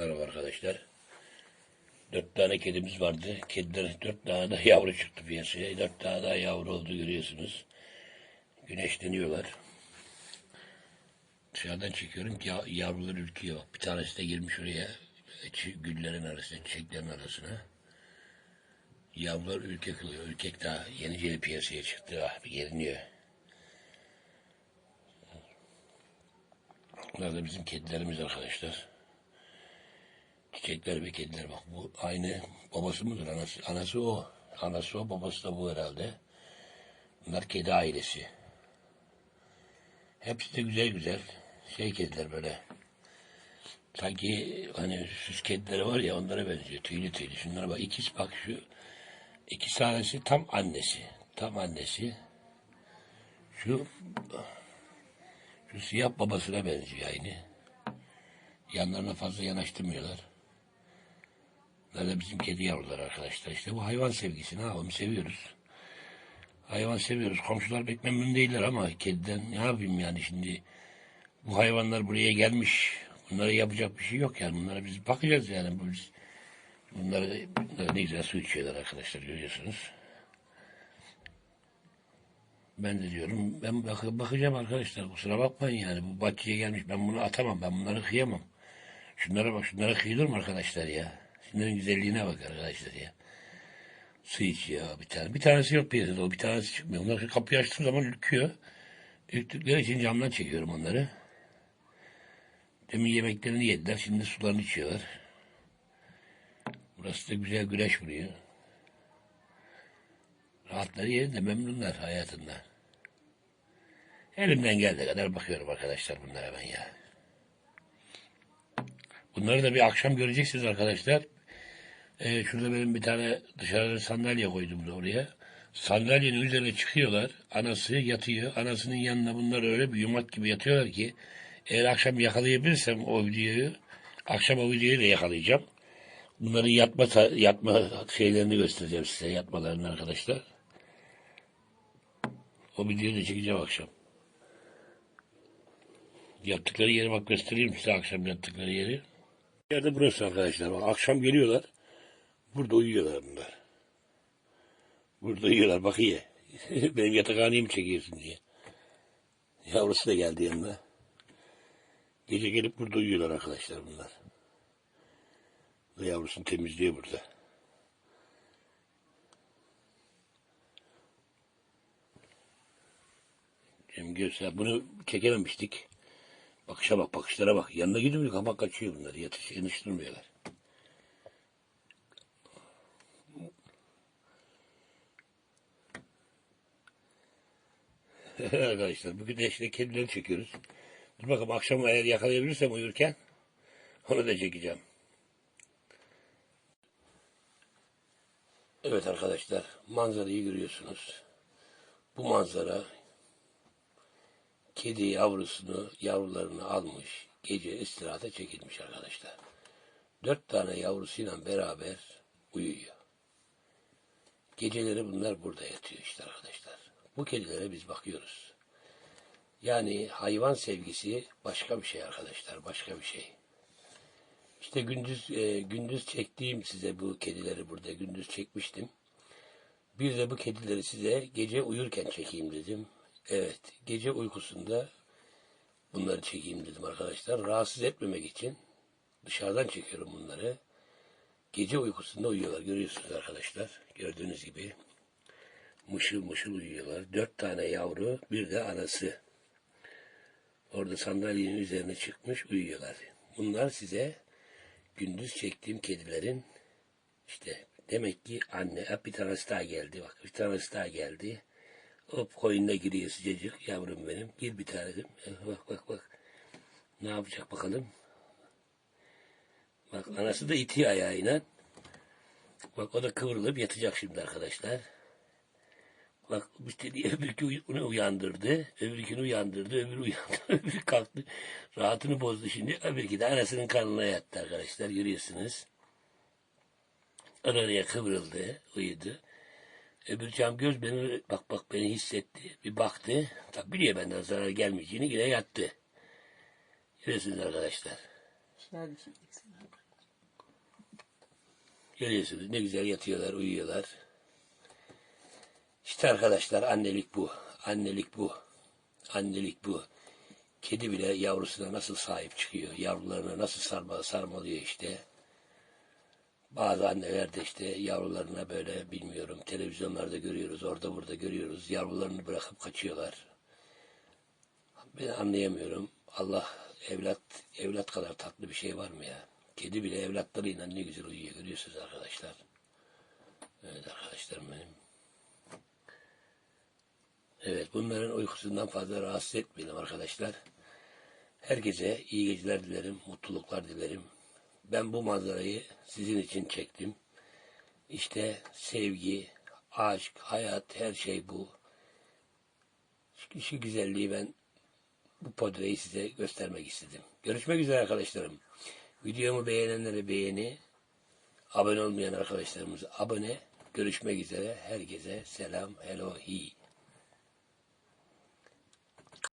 Merhaba arkadaşlar. Dört tane kedimiz vardı. Kediler dört tane de yavru çıktı piyasaya. Dört tane daha yavru oldu görüyorsunuz. Güneşleniyorlar. Dışarıdan çekiyorum ki ya- yavrular ürküyor. Bak, Bir tanesi de girmiş oraya. Güllerin arasına, çiçeklerin arasına. Yavrular ürkek oluyor. Ürkek daha yeni yeni piyasaya çıktı. Ah bir geriniyor. Bunlar da bizim kedilerimiz arkadaşlar. Çiçekler ve kediler bak bu aynı babası mıdır anası? Anası o. Anası o babası da bu herhalde. Bunlar kedi ailesi. Hepsi de güzel güzel. Şey kediler böyle. Sanki hani süs kedileri var ya onlara benziyor. Tüylü tüylü. Şunlara bak. İkisi bak şu. İki tanesi tam annesi. Tam annesi. Şu şu siyah babasına benziyor aynı. Yanlarına fazla yanaştırmıyorlar. Da bizim kedi yavruları arkadaşlar. İşte bu hayvan sevgisi. Ne yapalım seviyoruz. Hayvan seviyoruz. Komşular pek memnun değiller ama kediden ne yapayım yani şimdi bu hayvanlar buraya gelmiş. Bunlara yapacak bir şey yok yani. Bunlara biz bakacağız yani. Biz, bunlara, bunlara ne güzel su içiyorlar arkadaşlar görüyorsunuz. Ben de diyorum ben bak bakacağım arkadaşlar kusura bakmayın yani bu bahçeye gelmiş ben bunu atamam ben bunları kıyamam. Şunlara bak şunlara kıyılır arkadaşlar ya? Şunların güzelliğine bak arkadaşlar ya. Su içiyor bir tane. Bir tanesi yok piyasada o bir tanesi çıkmıyor. Onlar kapıyı açtığım zaman ürküyor. Ürktükleri için camdan çekiyorum onları. Demin yemeklerini yediler şimdi sularını içiyorlar. Burası da güzel güneş vuruyor. Rahatları yerinde memnunlar hayatından. Elimden geldiği kadar bakıyorum arkadaşlar bunlara ben ya. Bunları da bir akşam göreceksiniz arkadaşlar. Ee, şurada benim bir tane dışarıda sandalye koydum da oraya. Sandalyenin üzerine çıkıyorlar. Anası yatıyor. Anasının yanına bunlar öyle bir yumak gibi yatıyorlar ki eğer akşam yakalayabilirsem o videoyu akşam o videoyu da yakalayacağım. Bunların yatma yatma şeylerini göstereceğim size yatmalarını arkadaşlar. O videoyu da çekeceğim akşam. Yattıkları yeri bak göstereyim size akşam yattıkları yeri. Yerde burası arkadaşlar. Akşam geliyorlar. Burada uyuyorlar bunlar. Burada uyuyorlar bak iyi. Benim yatakhanemi çekiyorsun diye. Yavrusu da geldi yanına. Gece gelip burada uyuyorlar arkadaşlar bunlar. Bu yavrusunu temizliyor burada. Cem Göster bunu çekememiştik. Bakışa bak bakışlara bak. Yanına gidiyor kapak kaçıyor bunlar. Yatış yanıştırmıyorlar. Arkadaşlar bugün de işte kedileri çekiyoruz. Dur bakalım akşam eğer yakalayabilirsem uyurken onu da çekeceğim. Evet arkadaşlar manzarayı görüyorsunuz. Bu manzara kedi yavrusunu yavrularını almış gece istirahata çekilmiş arkadaşlar. Dört tane yavrusuyla beraber uyuyor. Geceleri bunlar burada yatıyor işte arkadaşlar. Bu kedilere biz bakıyoruz. Yani hayvan sevgisi başka bir şey arkadaşlar, başka bir şey. İşte gündüz e, gündüz çektiğim size bu kedileri burada gündüz çekmiştim. Bir de bu kedileri size gece uyurken çekeyim dedim. Evet, gece uykusunda bunları çekeyim dedim arkadaşlar. Rahatsız etmemek için dışarıdan çekiyorum bunları. Gece uykusunda uyuyorlar görüyorsunuz arkadaşlar. Gördüğünüz gibi mışıl mışıl uyuyorlar. Dört tane yavru, bir de anası. Orada sandalyenin üzerine çıkmış uyuyorlar. Bunlar size gündüz çektiğim kedilerin işte demek ki anne bir tanesi daha geldi bak bir tanesi daha geldi. Hop koyununa giriyor sıcacık yavrum benim. Gir bir tanesim. Eh, Bak bak bak. Ne yapacak bakalım. Bak anası da itiyor ayağıyla. Bak o da kıvrılıp yatacak şimdi arkadaşlar. Bak işte diye öbürkü onu uyandırdı. Öbürkünü uyandırdı. Öbürü uyandı. Öbürü kalktı. Rahatını bozdu şimdi. Öbürkü de anasının karnına yattı arkadaşlar. Görüyorsunuz. Oraya kıvrıldı. Uyudu. Öbür cam göz beni bak bak beni hissetti. Bir baktı. Tabi biliyor benden zarar gelmeyeceğini yine yattı. Görüyorsunuz arkadaşlar. Görüyorsunuz ne güzel yatıyorlar, uyuyorlar. İşte arkadaşlar annelik bu. Annelik bu. Annelik bu. Kedi bile yavrusuna nasıl sahip çıkıyor. Yavrularına nasıl sarma, sarmalıyor işte. Bazı anneler de işte yavrularına böyle bilmiyorum televizyonlarda görüyoruz, orada burada görüyoruz. Yavrularını bırakıp kaçıyorlar. Ben anlayamıyorum. Allah evlat evlat kadar tatlı bir şey var mı ya? Kedi bile evlatlarıyla ne güzel uyuyor görüyorsunuz arkadaşlar. Evet arkadaşlarım benim. Evet bunların uykusundan fazla rahatsız etmeyelim arkadaşlar. Herkese iyi geceler dilerim, mutluluklar dilerim. Ben bu manzarayı sizin için çektim. İşte sevgi, aşk, hayat, her şey bu. Şu, güzelliği ben bu podreyi size göstermek istedim. Görüşmek üzere arkadaşlarım. Videomu beğenenlere beğeni, abone olmayan arkadaşlarımız abone. Görüşmek üzere. Herkese selam, hello, hi.